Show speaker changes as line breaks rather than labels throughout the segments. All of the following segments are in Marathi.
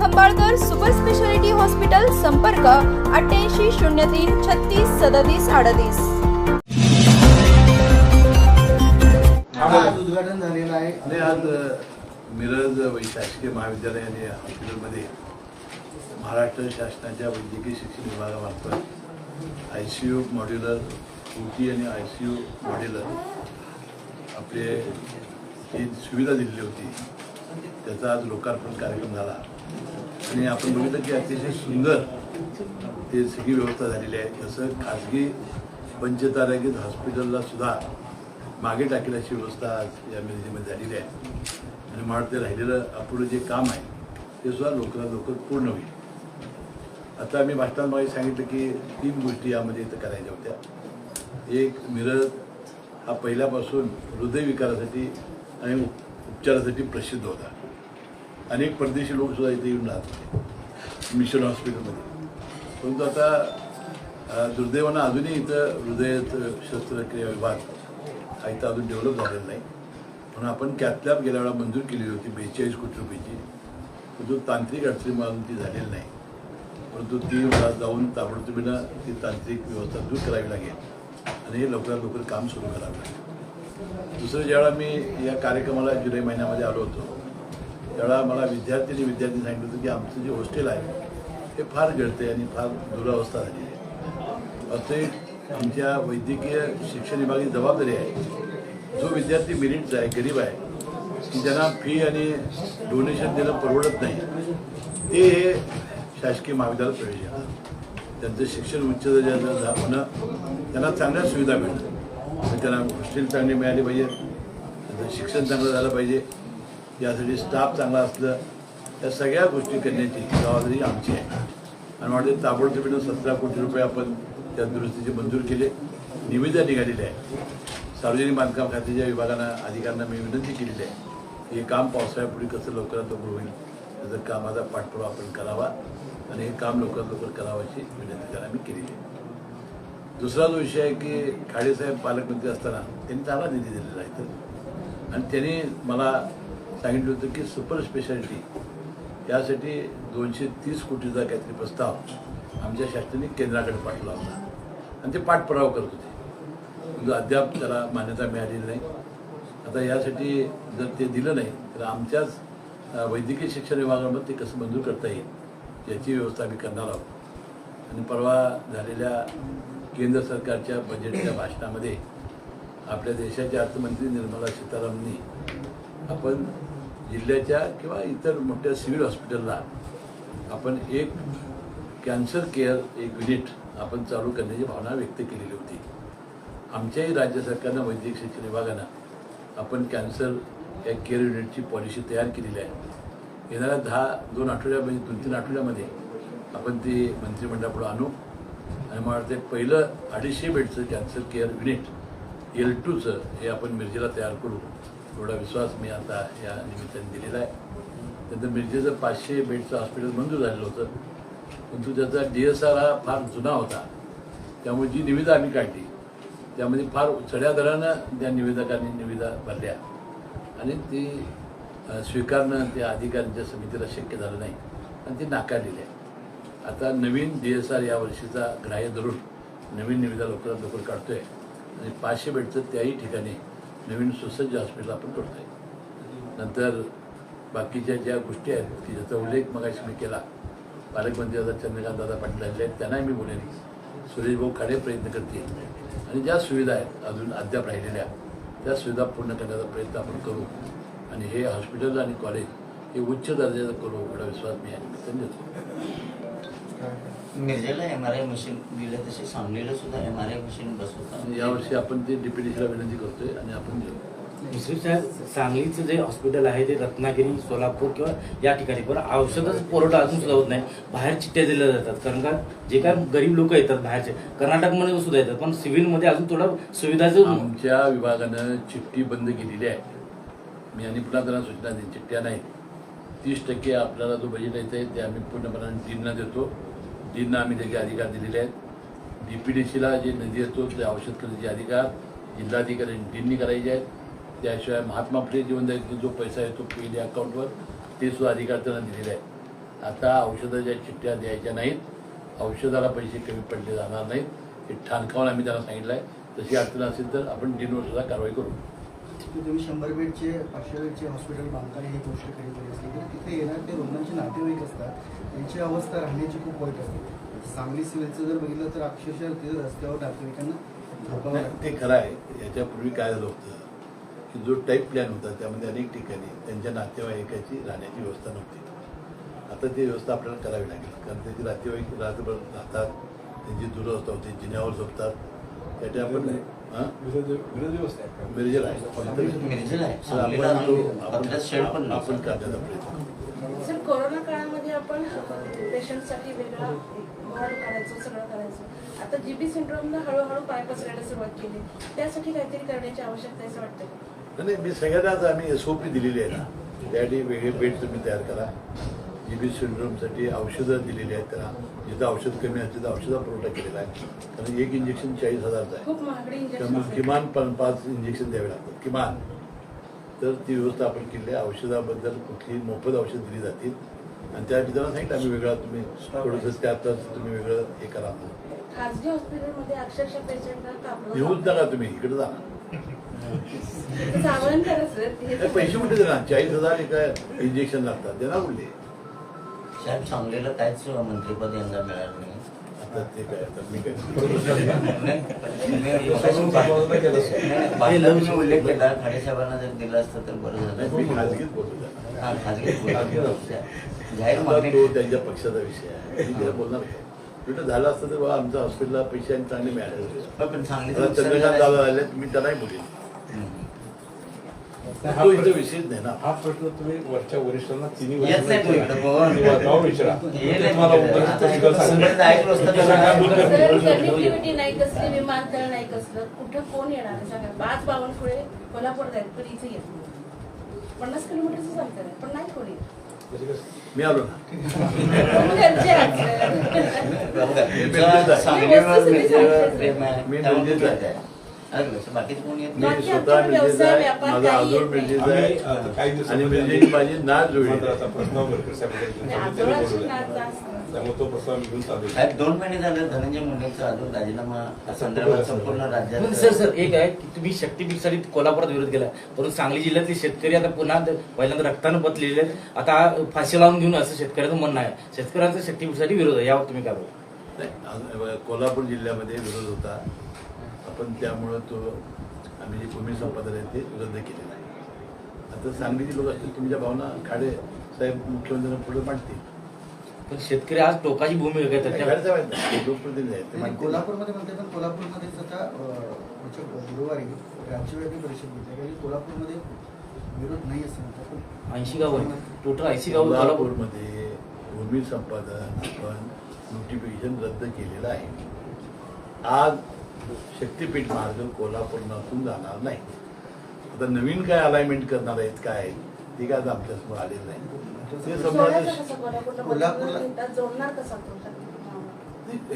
खंबाळकर सुपर स्पेशालिटी हॉस्पिटल संपर्क अठ्ठ्याऐंशी शून्य तीन छत्तीस सदतीस अडतीस.
आज उद्घाटन झालेलं आहे.
आणि आज मिरज वै- शासकीय महाविद्यालय आणि हॉस्पिटलमध्ये महाराष्ट्र शासनाच्या वैद्यकीय शिक्षण विभागामार्फत आय सी यू मॉड्युलर ओटी आणि आय सी यू मॉड्युलर आपले जी सुविधा दिलेली होती. त्याचा आज लोकार्पण कार्यक्रम झाला. आणि आपण बघितलं की अतिशय सुंदर ते सगळी व्यवस्था झालेली आहे. तसं खाजगी पंचतारांकित हॉस्पिटलला सुद्धा मागे टाकेल अशी व्यवस्था आज या मिरजेमध्ये झालेली आहे. आणि मला ते राहिलेलं अपुरं जे काम आहे ते सुद्धा लवकरात लवकर पूर्ण होईल. आता मी भाषणामध्ये सांगितलं की तीन गोष्टी यामध्ये इथं करायच्या होत्या. एक मिरज हा पहिल्यापासून हृदयविकारासाठी आणि उप- उपचारासाठी प्रसिद्ध होता. अनेक परदेशी लोकसुद्धा इथे येऊन राहत होते. मिशन हॉस्पिटलमध्ये. परंतु आता दुर्दैवानं अजूनही इथं हृदय शस्त्रक्रिया विभाग हा इथं अजून डेव्हलप झालेला नाही. म्हणून आपण कॅथलॅब गेल्या वेळा मंजूर केली होती बेचाळीस कोटी रुपयाची. परंतु तांत्रिक अडचणी अजून ती झालेली नाही. परंतु ती जाऊन ताबडतोबीनं ती तांत्रिक व्यवस्था दूर करावी लागेल आणि हे लवकरात लवकर काम सुरू करावं लागेल. दुसरं ज्यावेळा मी या कार्यक्रमाला जुलै महिन्यामध्ये आलो होतो त्यावेळा मला विद्यार्थ्यांनी विद्यार्थी सांगितलं होतं की आमचं जे हॉस्टेल आहे ते फार गळते आणि फार दुरावस्था झाली आहे. असं आमच्या वैद्यकीय शिक्षण विभागाची जबाबदारी आहे. जो विद्यार्थी मिरिटचा आहे गरीब आहे की ज्यांना फी आणि डोनेशन देणं परवडत नाही ते हे शासकीय महाविद्यालयात प्रवेश घेतात त्यांचं शिक्षण उच्च दर्जाचं होणं त्यांना चांगल्या सुविधा मिळणं त्यांना हॉस्टेल चांगली मिळाली पाहिजे त्यांचं शिक्षण चांगलं झालं पाहिजे. यासाठी स्टाफ चांगला असलं या सगळ्या गोष्टी करण्याची जबाबदारी आमची आहे. आणि वाटतं ताबडतोबीनं सतरा कोटी रुपये आपण त्या दुरुस्तीचे मंजूर केले. निविदा निघालेली आहे सार्वजनिक बांधकाम खात्याच्या विभागांना अधिकाऱ्यांना मी विनंती केलेली आहे हे काम पावसाळ्यापूर्वी कसं लवकरात लवकर होईल त्याचं कामाचा पाठपुरावा आपण करावा आणि हे काम लवकरात लवकर करावं अशी विनंती त्यांना मी केलेली आहे. दुसरा जो विषय आहे की खाडेसाहेब पालकमंत्री असताना त्यांनी चांगला निधी दिलेला आहे तर. आणि त्यांनी मला सांगितलं होतं की सुपर स्पेशालिटी यासाठी दोनशे तीस कोटीचा काहीतरी प्रस्ताव आमच्या शासनाने केंद्राकडे पाठवला होता. आणि ते पाठपुरावा करत होते. परंतु अद्याप त्याला मान्यता मिळालेली नाही. आता यासाठी जर ते दिलं नाही तर आमच्याच वैद्यकीय शिक्षण विभागामध्ये ते कसं मंजूर करता येईल याची व्यवस्था आम्ही करणार आहोत. आणि परवा झालेल्या केंद्र सरकारच्या बजेटच्या भाषणामध्ये आपल्या देशाचे अर्थमंत्री निर्मला सीतारामनी आपण जिल्ह्याच्या किंवा इतर मोठ्या सिव्हिल हॉस्पिटलला आपण एक कॅन्सर केअर एक युनिट आपण चालू करण्याची भावना व्यक्त केलेली होती. आमच्याही राज्य सरकारनं वैद्यकीय शिक्षण विभागानं आपण कॅन्सर या केअर युनिटची पॉलिसी तयार केलेली आहे. येणाऱ्या दहा दोन आठवड्यामध्ये म्हणजे, दोन तीन आठवड्यामध्ये आपण ती मंत्रिमंडळापुढे आणू. आणि मला वाटतं पहिलं अडीचशे बेडचं कॅन्सर केअर युनिट एल टूचं हे आपण मिरजेला तयार करू. एवढा विश्वास मी आता या निमित्ताने दिलेला आहे. त्यानंतर मिरजेचं पाचशे बेडचं हॉस्पिटल मंजूर झालेलं होतं. परंतु त्याचा डी एस आर हा फार जुना होता. त्यामुळे जी निविदा आम्ही काढली त्यामध्ये फार चढ्या दरानं त्या निवेदकांनी निविदा भरल्या. आणि ती स्वीकारणं त्या अधिकाऱ्यांच्या समितीला शक्य झालं नाही. आणि ती नाकारलेली आहे. आता नवीन डी एस आर या वर्षीचा ग्राह्य धरून नवीन निविदा लवकरात लवकर काढतोय. आणि पाचशे बेडचं त्याही ठिकाणी नवीन सुसज्ज हॉस्पिटल आपण करतोय. नंतर बाकीच्या ज्या गोष्टी आहेत की ज्याचा उल्लेख मगाशी मी केला. पालकमंत्री आता चंद्रकांत दादा पाटील झालेले आहेत त्यांनाही मी बोलेन. सुरेश भाऊ खाडे प्रयत्न करतील. आणि ज्या सुविधा आहेत अजून अद्याप राहिलेल्या त्या सुविधा पूर्ण करण्याचा प्रयत्न आपण करू. आणि हे हॉस्पिटल आणि कॉलेज हे उच्च दर्जाचं करू एवढा विश्वास मी आहे.
मिरजेला एम आर आय मशीन दिलं तसे सांगलीला सुद्धा एम आर आय मशीन बसवतात.
आणि यावर्षी आपण ते डीपीडीसीला विनंती करतोय आणि आपण
साहेब सांगलीचं जे हॉस्पिटल आहे ते रत्नागिरी सोलापूर किंवा या ठिकाणी पण औषधाचा पुरवठा अजून सुद्धा होत नाही. बाहेर चिठ्ठ्या दिल्या जातात कारण का जे काय गरीब लोक येतात बाहेरचे कर्नाटकमध्ये सुद्धा येतात पण सिव्हिलमध्ये अजून थोडं सुविधाचं
आमच्या विभागानं चिठ्ठी बंद केलेली आहे. मी आणि पुन्हा त्यांना सूचना देईन चिठ्ठ्या नाहीत तीस टक्के आपल्याला जो बजेट येते ते आम्ही पूर्णपणे डीनना देतो. डीनना आम्ही त्याचे अधिकार दिलेले आहेत. डी पी डी सीला जे निधी असतो ते औषध खरेदीचे अधिकार जिल्हाधिकारी डीननी करायचे आहेत. त्याशिवाय महात्मा फुले जीवन जो पैसा येतो पी अकाउंटवर ते सुद्धा अधिकार त्यांना दिलेले आहेत. आता औषधाच्या चिठ्ठ्या द्यायच्या नाहीत. औषधाला पैसे कमी पडले जाणार नाहीत. हे ठाणकावून आम्ही त्यांना सांगितलं आहे तशी अडचण असेल तर आपण डीनवर सुद्धा कारवाई करू.
तुम्ही शंभर बेडचे पाचशे बेडचे हॉस्पिटल बांधताना ही गोष्ट कधीतरी असली तर तिथे येणार ते रुग्णांचे नातेवाईक असतात. त्यांची अवस्था राहण्याची खूप वाईट असते. सांगली सिव्हिलचं जर बघितलं तर अक्षरशः तिथे रस्त्यावर नातेवाईकांना झोपावं
ते खरं आहे. याच्यापूर्वी काय झालं होतं? की जो टाईप प्लॅन होता त्यामध्ये अनेक ठिकाणी त्यांच्या नातेवाईकाची राहण्याची व्यवस्था नव्हती. आता ती व्यवस्था आपल्याला करावी लागेल. कारण त्याची नातेवाईक रात्रभर राहतात. त्यांची दुरवस्था होते जिन्यावर झोपतात. त्याच्या आपण हां मिरजेला आहे आपण करण्याचा प्रयत्न.
सर कोरोना काळामध्ये आपण पेशंटसाठी वेगळा वॉर्ड करायचो सगळं करायचं आता जीबी सिंड्रोमनं हळूहळू पाय पसरायला सुरुवात केली त्यासाठी काहीतरी करण्याची आवश्यकता आहे असं वाटतं?
नाही मी सगळ्यांनाच आम्ही एस ओ पी दिलेली आहे ना त्यासाठी वेगळे बेड तुम्ही तयार करा बी सिंड्रोमसाठी औषधं दिलेली आहेत त्याला. जिथं औषध कमी असते तर औषधा पुरवठा केलेला आहे. कारण एक इंजेक्शन चाळीस हजारचं आहे.
खूप महागडी
त्यामुळे
इंजेक्शन
किमान पण पाच इंजेक्शन द्यावे लागतात. किमान. तर ती व्यवस्था आपण केली आहे. औषधाबद्दल कुठली मोफत औषध दिली जातील. आणि त्या त्यांना सांगितलं आम्ही वेगळा तुम्ही थोडंसं त्यात तुम्ही वेगळं हे करा येऊच नका तुम्ही इकडे जा. पैसे कुठे देणार? चाळीस हजार एका इंजेक्शन लागतात. देणार कुठले?
साहेब सांगलीला काहीच मंत्रिपद यंदा मिळालं नाही.
मी
उल्लेख केला. खाडेसाहेबांना जर दिला असतं तर बरं झालं. जाहीर मागणी
त्यांच्या पक्षाचा विषय आहे. बोलणार झालं असतं तर बाबा आमच्या हॉस्पिटलला पैसे आणि चांगले मिळाले. होते.
पण
चंद्रकांत. दादा आले मी त्यालाही बोलेन. तो इथं विषयच नाही ना
हा प्रश्न तुम्ही वरच्या वरिष्ठांना तिन्ही
येत नाही तो इकडं.
किंवा जाऊन विचारा
हे नाही
तुम्हाला. उत्तर
आता
स्पष्ट सांगेल.
समजा ऐकलं असतं तर
सर कनेक्टिव्हिटी नाही कसली विमानतळ नाही कसलं कुठं कोण येणार आहे सांगा पाच बावनकुळे कोल्हापूर जायचं पण इथे येत नाही. पन्नास किलोमीटरचं अंतर आहे पण नाही कोणी
मी आलो ना
घरचे आहेत, सर.
तुमचं सांगलीवर
मी
मिरजेवर प्रेम आहे
मी
त्यामुळे
मिरजेचा आहे.
तुम्ही जाताय. ऐकलं, बाकीचं कोणी येत
मी
नाही.
बाकी
स्वतः
आमच्याकडे
मिरजेचा
व्यवसाय,
आहे
व्यापार
माझा
काही
आजोळ
येत नाही.
मिरजेचा
आम्ही
आहे
आता काही
आणि
दिवसामध्ये
मिरजेची माझी नाच जोडी
मंत्राचा प्रस्ताव वरकर साहेबांकडे
नाही,
त्यांनी
आजोळाची
बोलवला
नाच
आहे.
असतं.
त्यामुळे तो प्रस्ताव मी घेऊन चालू आहे.
साहेब दोन महिने झाले धनंजय मुंडेचा अजून राजीनामा संदर्भात संपूर्ण
पण
राज्यात
सर सर एक आहे की तुम्ही शक्तीपीठसाठी कोल्हापुरात विरोध केला परंतु सांगली जिल्ह्यातले शेतकरी आता पुन्हा पहिल्यांदा रक्तानं आहेत आता फाशी लावून घेऊन असं शेतकऱ्याचं म्हणणं आहे शेतकऱ्यांचा शक्तीपीठसाठी विरोध आहे यावर तुम्ही काय बोलता?
नाही, आज कोल्हापूर जिल्ह्यामध्ये विरोध होता आपण त्यामुळं तो आम्ही जे भूमी संपादन आहे ते रद्द केलेलं आहे. आता सांगलीची लोक असतील तुमच्या भावना खाडे साहेब मुख्यमंत्र्यांना पुढे मांडतील.
पण शेतकरी आज टोकाची भूमिका घेतात
लोकप्रतिनिधी आहेत.
कोल्हापूरमध्ये म्हणते पण कोल्हापूरमध्येच आता गुरुवारी राज्यव्यापी परिषद घेतली आणि कोल्हापूरमध्ये विरोध नाही असं म्हणतात. पण
ऐंशी गाव टोटल ऐंशी गाव कोल्हापूर.
कोल्हापूरमध्ये भूमी संपादन आपण नोटिफिकेशन रद्द केलेलं आहे. आज शक्तीपीठ मार्ग कोल्हापूरमधून जाणार नाही. आता नवीन काय अलाइनमेंट करणार आहेत काय? ते काय आमच्यासमोर आलेलं नाही. ते समजा
कसं कोल्हापूरला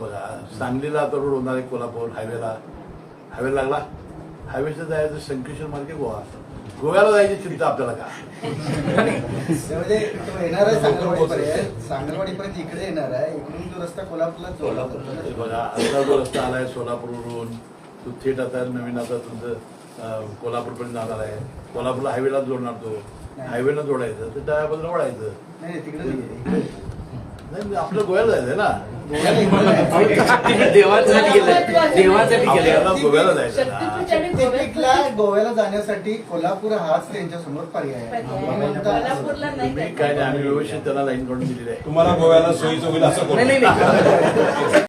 बघा सांगलीला आता रोड होणार आहे कोल्हापूर हायवेला. हायवे लागला? हायवेचं जायचं शंकेश्वर मार्गे गोवा गोव्याला जायची चिंता आपल्याला
तो येणार आहे सांगलवाडीपर्यंत सांगलवाडीपर्यंत इकडे येणार आहे. इकडून तो रस्ता कोल्हापूरला जोडला
हे बघा आता जो रस्ता आलाय सोलापूरवरून तो थेट आता नवीन आता तुमचं कोल्हापूरपर्यंत जाणार आहे. कोल्हापूरला हायवेला जोडणार तो. हायवेला जोडायचं तर डाव्या बाजूला वळायचं.
नाही तिकडे नाही
म्हणजे आपलं गोव्याला जायचं ना?
गोव्याला
देवासाठी
आपल्याला जायचं ना
जाण्यासाठी कोल्हापूर हाच त्यांच्यासमोर पर्याय आहे.
कोल्हापूरला नाही
तुम्ही काय नाही आम्ही व्यवस्थित त्याला लाईन काढून दिलेली आहे
तुम्हाला गोव्याला सोयीचं होईल असं करू
नाही नाही. नाही